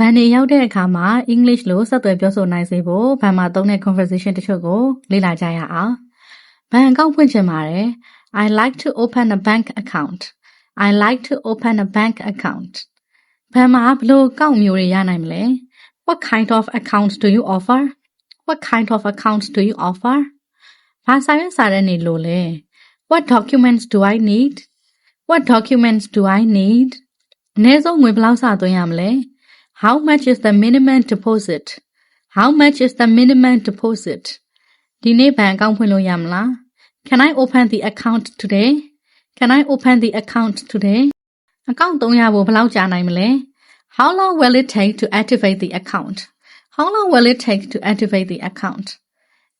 ဘန်နေရောက်တဲ့အခါမှာ English လို့ဆက်သွယ်ပြောဆိုနိုင်စေဖို့ဘန်မှာသုံးတဲ့ conversation တချို့ကိုလေ့လာကြရအောင်။ဘန်အကောင့်ဖွင့်ချင်ပါတယ်။ I like to open a bank account. I like to open a bank account. ဘန်မှာဘယ်လိုအကောင့်မျိုးတွေရနိုင်မလဲ။ What kind of accounts do you offer? What kind of accounts do you offer? ဘာစာရွက်စာတမ်းတွေလိုလဲ။ What documents do I need? What documents do I need? အနည်းဆုံးငွေဘယ်လောက်စာသွင်းရမလဲ။ How much is the minimum deposit? How much is the minimum deposit? ဒီနေ့ဘဏ်အကောင့်ဖွင့်လို့ရမလား။ Can I open the account today? Can I open the account today? အကောင့်သုံးရဖို့ဘယ်လောက်ကြာနိုင်မလဲ။ How long will it take to activate the account? How long will it take to activate the account?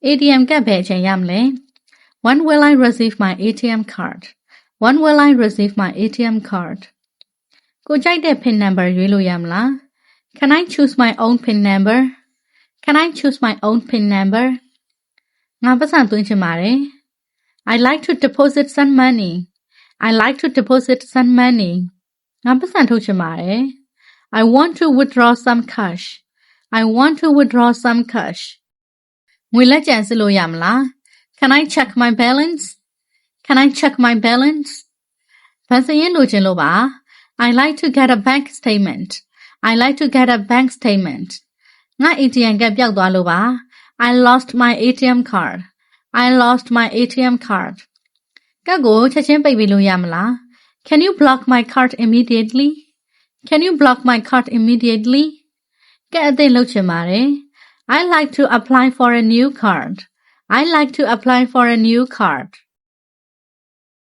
ATM ကတ်ဘယ်အချိန်ရမလဲ။ When will I receive my ATM card? When will I receive my ATM card? ကိုကြိုက်တဲ့ PIN number ရွေးလို့ရမလား Can I choose my own PIN number? Can I choose my own PIN number? ငါပတ်စံသွင်းချင်ပါတယ် I like to deposit some money. I like to deposit some money. ငါပတ်စံထုတ်ချင်ပါတယ် I want to withdraw some cash. I want to withdraw some cash. ငွေလက်ကျန်စစ်လို့ရမလား Can I check my balance? Can I check my balance? ဘဏ်စာရင်းလိုချင်လို့ပါ I like to get a bank statement. I like to get a bank statement. ငါ ATM ကတ်ပျောက်သွားလို့ပါ I lost my ATM card. I lost my ATM card. ကတ်ကိုချက်ချင်းပိတ်ပြီးလို့ရမလား Can you block my card immediately? Can you block my card immediately? ကတ်အသစ်လုပ်ချင်ပါတယ် I like to apply for a new card. I like to apply for a new card.